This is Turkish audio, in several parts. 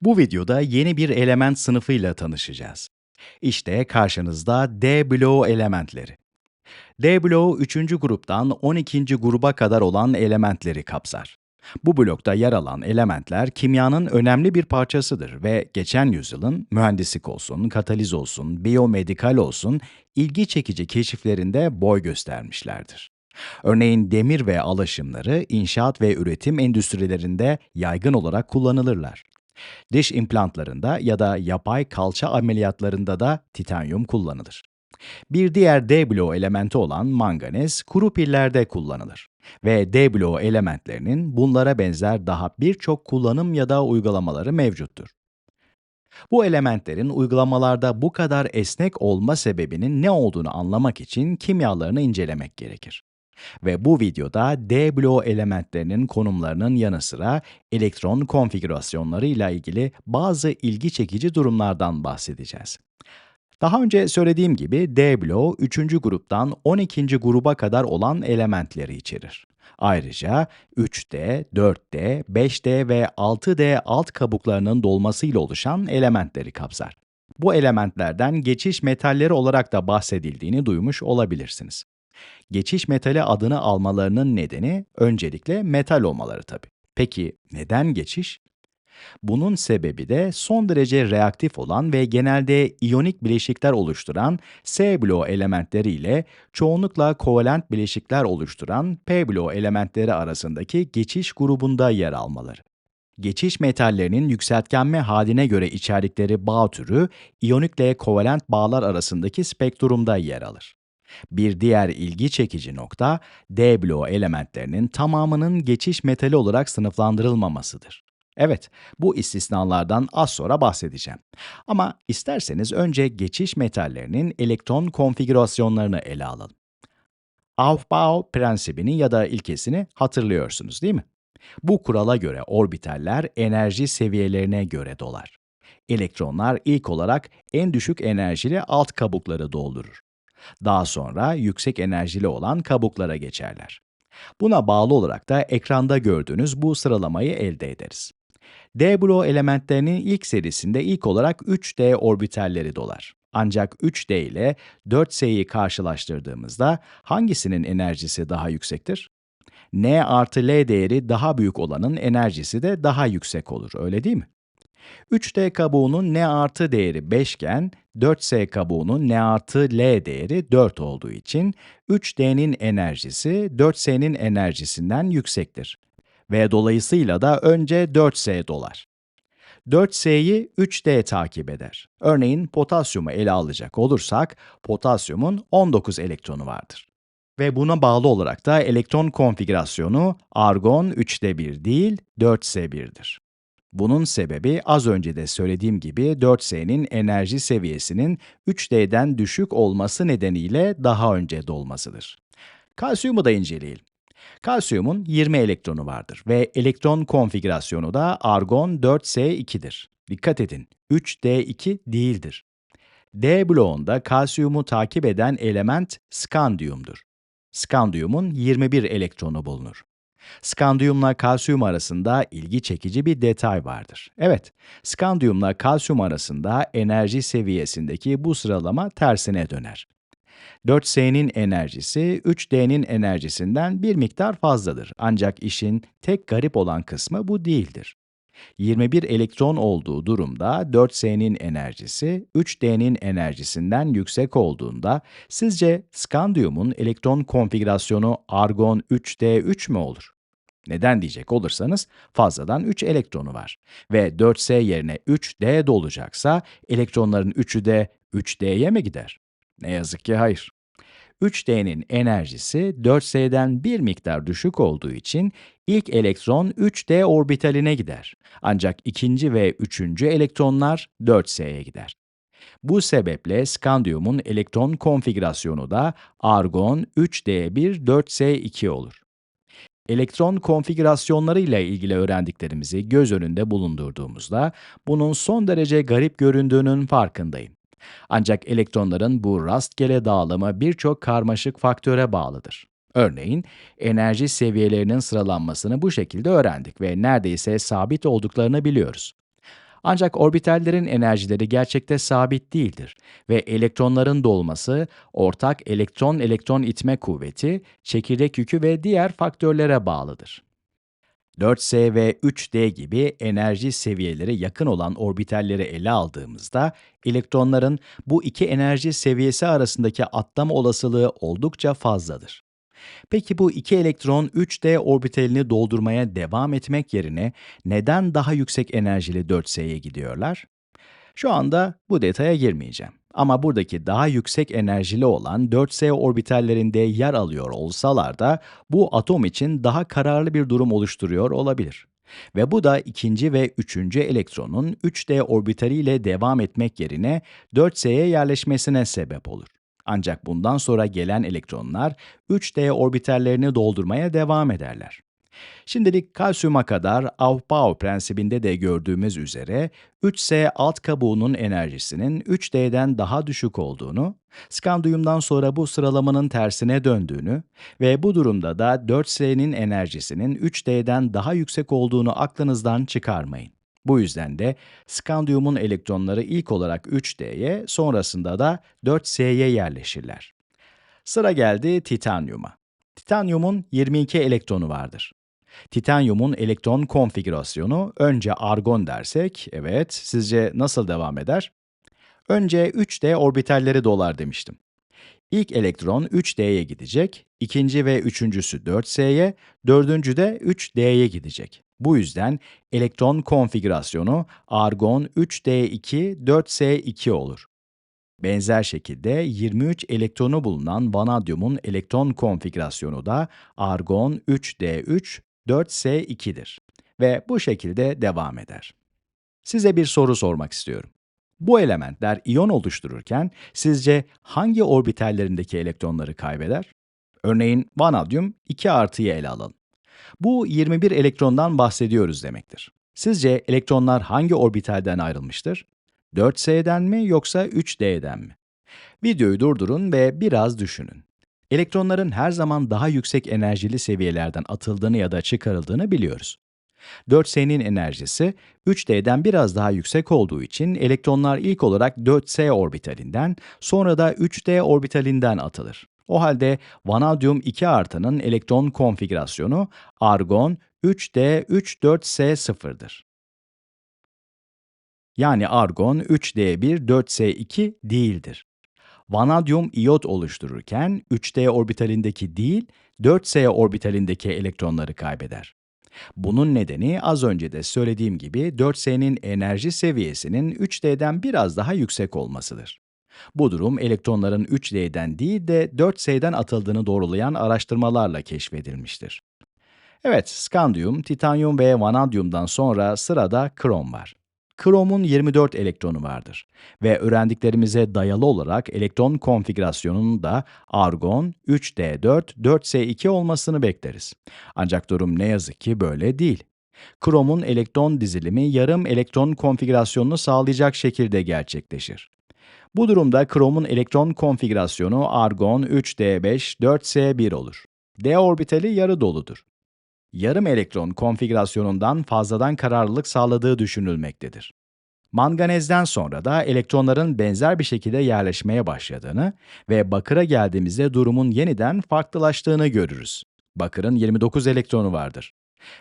Bu videoda yeni bir element sınıfıyla tanışacağız. İşte karşınızda D bloğu elementleri. D bloğu 3. gruptan 12. gruba kadar olan elementleri kapsar. Bu blokta yer alan elementler kimyanın önemli bir parçasıdır ve geçen yüzyılın mühendislik olsun, kataliz olsun, biyomedikal olsun ilgi çekici keşiflerinde boy göstermişlerdir. Örneğin demir ve alaşımları inşaat ve üretim endüstrilerinde yaygın olarak kullanılırlar. Diş implantlarında ya da yapay kalça ameliyatlarında da titanyum kullanılır. Bir diğer D bloğu elementi olan manganez kuru pillerde kullanılır ve D bloğu elementlerinin bunlara benzer daha birçok kullanım ya da uygulamaları mevcuttur. Bu elementlerin uygulamalarda bu kadar esnek olma sebebinin ne olduğunu anlamak için kimyalarını incelemek gerekir. Ve bu videoda D bloğu elementlerinin konumlarının yanı sıra elektron konfigürasyonları ile ilgili bazı ilgi çekici durumlardan bahsedeceğiz. Daha önce söylediğim gibi D bloğu 3. gruptan 12. gruba kadar olan elementleri içerir. Ayrıca 3D, 4D, 5D ve 6D alt kabuklarının dolmasıyla oluşan elementleri kapsar. Bu elementlerden geçiş metalleri olarak da bahsedildiğini duymuş olabilirsiniz. Geçiş metali adını almalarının nedeni öncelikle metal olmaları tabii. Peki neden geçiş? Bunun sebebi de son derece reaktif olan ve genelde iyonik bileşikler oluşturan S bloğu elementleri ile çoğunlukla kovalent bileşikler oluşturan P bloğu elementleri arasındaki geçiş grubunda yer almaları. Geçiş metallerinin yükseltgenme haline göre içerdikleri bağ türü, iyonikle kovalent bağlar arasındaki spektrumda yer alır. Bir diğer ilgi çekici nokta, D bloğu elementlerinin tamamının geçiş metali olarak sınıflandırılmamasıdır. Evet, bu istisnalardan az sonra bahsedeceğim. Ama isterseniz önce geçiş metallerinin elektron konfigürasyonlarını ele alalım. Aufbau prensibini ya da ilkesini hatırlıyorsunuz değil mi? Bu kurala göre orbitaller enerji seviyelerine göre dolar. Elektronlar ilk olarak en düşük enerjili alt kabukları doldurur. Daha sonra yüksek enerjili olan kabuklara geçerler. Buna bağlı olarak da ekranda gördüğünüz bu sıralamayı elde ederiz. D bloğu elementlerinin ilk serisinde ilk olarak 3D orbitalleri dolar. Ancak 3D ile 4S'yi karşılaştırdığımızda hangisinin enerjisi daha yüksektir? N artı L değeri daha büyük olanın enerjisi de daha yüksek olur, öyle değil mi? 3D kabuğunun N artı değeri 5 iken 4S kabuğunun N artı L değeri 4 olduğu için 3D'nin enerjisi 4S'nin enerjisinden yüksektir. Ve dolayısıyla da önce 4S dolar. 4S'yi 3D takip eder. Örneğin potasyumu ele alacak olursak, potasyumun 19 elektronu vardır. Ve buna bağlı olarak da elektron konfigürasyonu argon 3'te 1 değil, 4S1'dir. Bunun sebebi az önce de söylediğim gibi 4S'nin enerji seviyesinin 3D'den düşük olması nedeniyle daha önce dolmasıdır. Kalsiyumu da inceleyelim. Kalsiyumun 20 elektronu vardır ve elektron konfigürasyonu da argon 4S2'dir. Dikkat edin, 3D2 değildir. D bloğunda kalsiyumu takip eden element skandiyumdur. Skandiyumun 21 elektronu bulunur. Skandiyumla kalsiyum arasında ilgi çekici bir detay vardır. Evet, skandiyumla kalsiyum arasında enerji seviyesindeki bu sıralama tersine döner. 4S'nin enerjisi 3D'nin enerjisinden bir miktar fazladır. Ancak işin tek garip olan kısmı bu değildir. 21 elektron olduğu durumda 4S'nin enerjisi 3D'nin enerjisinden yüksek olduğunda sizce skandiyumun elektron konfigürasyonu argon 3D3 mü olur? Neden diyecek olursanız fazladan 3 elektronu var ve 4S yerine 3D dolacaksa elektronların 3'ü de 3D'ye mi gider? Ne yazık ki hayır. 3D'nin enerjisi 4S'den bir miktar düşük olduğu için ilk elektron 3D orbitaline gider. Ancak ikinci ve üçüncü elektronlar 4S'ye gider. Bu sebeple skandiyumun elektron konfigürasyonu da argon 3D1 4S2 olur. Elektron konfigürasyonları ile ilgili öğrendiklerimizi göz önünde bulundurduğumuzda bunun son derece garip göründüğünün farkındayım. Ancak elektronların bu rastgele dağılımı birçok karmaşık faktöre bağlıdır. Örneğin, enerji seviyelerinin sıralanmasını bu şekilde öğrendik ve neredeyse sabit olduklarını biliyoruz. Ancak orbitallerin enerjileri gerçekte sabit değildir ve elektronların dolması ortak elektron-elektron itme kuvveti, çekirdek yükü ve diğer faktörlere bağlıdır. 4S ve 3D gibi enerji seviyeleri yakın olan orbitalleri ele aldığımızda elektronların bu iki enerji seviyesi arasındaki atlama olasılığı oldukça fazladır. Peki bu iki elektron 3D orbitalini doldurmaya devam etmek yerine neden daha yüksek enerjili 4S'ye gidiyorlar? Şu anda bu detaya girmeyeceğim. Ama buradaki daha yüksek enerjili olan 4S orbitallerinde yer alıyor olsalar da bu atom için daha kararlı bir durum oluşturuyor olabilir. Ve bu da ikinci ve üçüncü elektronun 3D orbitaliyle devam etmek yerine 4S'ye yerleşmesine sebep olur. Ancak bundan sonra gelen elektronlar 3D orbitallerini doldurmaya devam ederler. Şimdilik kalsiyuma kadar Aufbau prensibinde de gördüğümüz üzere 3S alt kabuğunun enerjisinin 3D'den daha düşük olduğunu, skandiyumdan sonra bu sıralamanın tersine döndüğünü ve bu durumda da 4S'nin enerjisinin 3D'den daha yüksek olduğunu aklınızdan çıkarmayın. Bu yüzden de skandiyumun elektronları ilk olarak 3D'ye, sonrasında da 4S'ye yerleşirler. Sıra geldi titanyuma. Titanyumun 22 elektronu vardır. Titanyumun elektron konfigürasyonu önce argon dersek, evet, sizce nasıl devam eder? Önce 3D orbitalleri dolar demiştim. İlk elektron 3D'ye gidecek, ikinci ve üçüncüsü 4S'ye, dördüncü de 3D'ye gidecek. Bu yüzden elektron konfigürasyonu argon 3D2, 4S2 olur. Benzer şekilde 23 elektronu bulunan vanadyumun elektron konfigürasyonu da argon 3D3, 4S2'dir ve bu şekilde devam eder. Size bir soru sormak istiyorum. Bu elementler iyon oluştururken sizce hangi orbitallerindeki elektronları kaybeder? Örneğin vanadyum 2 artıyı ele alalım. Bu 21 elektrondan bahsediyoruz demektir. Sizce elektronlar hangi orbitalden ayrılmıştır? 4S'den mi yoksa 3D'den mi? Videoyu durdurun ve biraz düşünün. Elektronların her zaman daha yüksek enerjili seviyelerden atıldığını ya da çıkarıldığını biliyoruz. 4S'nin enerjisi 3D'den biraz daha yüksek olduğu için elektronlar ilk olarak 4S orbitalinden, sonra da 3D orbitalinden atılır. O halde vanadyum 2 artının elektron konfigürasyonu argon 3D34S0'dır. Yani argon 3D1 4S2 değildir. Vanadyum iyot oluştururken 3D orbitalindeki değil, 4S orbitalindeki elektronları kaybeder. Bunun nedeni az önce de söylediğim gibi 4S'nin enerji seviyesinin 3D'den biraz daha yüksek olmasıdır. Bu durum elektronların 3D'den değil de 4S'den atıldığını doğrulayan araştırmalarla keşfedilmiştir. Evet, skandiyum, titanyum ve vanadyumdan sonra sırada krom var. Kromun 24 elektronu vardır ve öğrendiklerimize dayalı olarak elektron konfigürasyonunun da argon 3D4, 4S2 olmasını bekleriz. Ancak durum ne yazık ki böyle değil. Kromun elektron dizilimi yarım elektron konfigürasyonunu sağlayacak şekilde gerçekleşir. Bu durumda kromun elektron konfigürasyonu argon 3D5, 4S1 olur. D orbitali yarı doludur. Yarım elektron konfigürasyonundan fazladan kararlılık sağladığı düşünülmektedir. Manganezden sonra da elektronların benzer bir şekilde yerleşmeye başladığını ve bakıra geldiğimizde durumun yeniden farklılaştığını görürüz. Bakırın 29 elektronu vardır.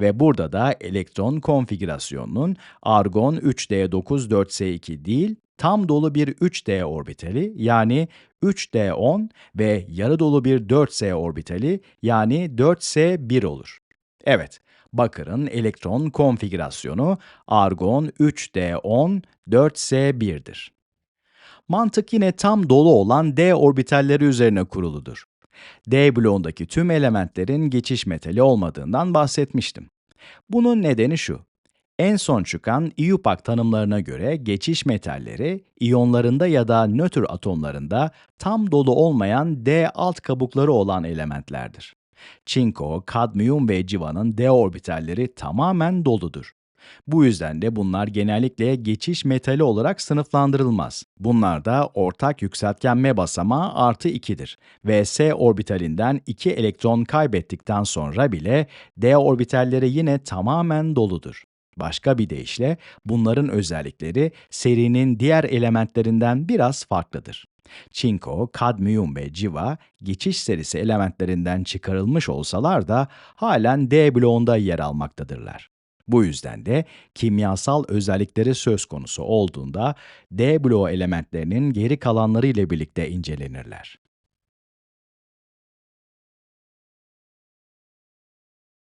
Ve burada da elektron konfigürasyonunun argon 3d9 4s2 değil, tam dolu bir 3d orbitali yani 3d10 ve yarı dolu bir 4s orbitali yani 4s1 olur. Evet, bakırın elektron konfigürasyonu argon 3d10 4s1'dir. Mantık yine tam dolu olan d orbitalleri üzerine kuruludur. D bloğundaki tüm elementlerin geçiş metali olmadığından bahsetmiştim. Bunun nedeni şu. En son çıkan IUPAC tanımlarına göre geçiş metalleri, iyonlarında ya da nötr atomlarında tam dolu olmayan D alt kabukları olan elementlerdir. Çinko, kadmiyum ve civanın D orbitalleri tamamen doludur. Bu yüzden de bunlar genellikle geçiş metali olarak sınıflandırılmaz. Bunlar da ortak yükseltgenme basamağı artı 2'dir ve S orbitalinden 2 elektron kaybettikten sonra bile D orbitalleri yine tamamen doludur. Başka bir deyişle bunların özellikleri serinin diğer elementlerinden biraz farklıdır. Çinko, kadmiyum ve civa geçiş serisi elementlerinden çıkarılmış olsalar da halen D bloğunda yer almaktadırlar. Bu yüzden de kimyasal özellikleri söz konusu olduğunda D bloğu elementlerinin geri kalanları ile birlikte incelenirler.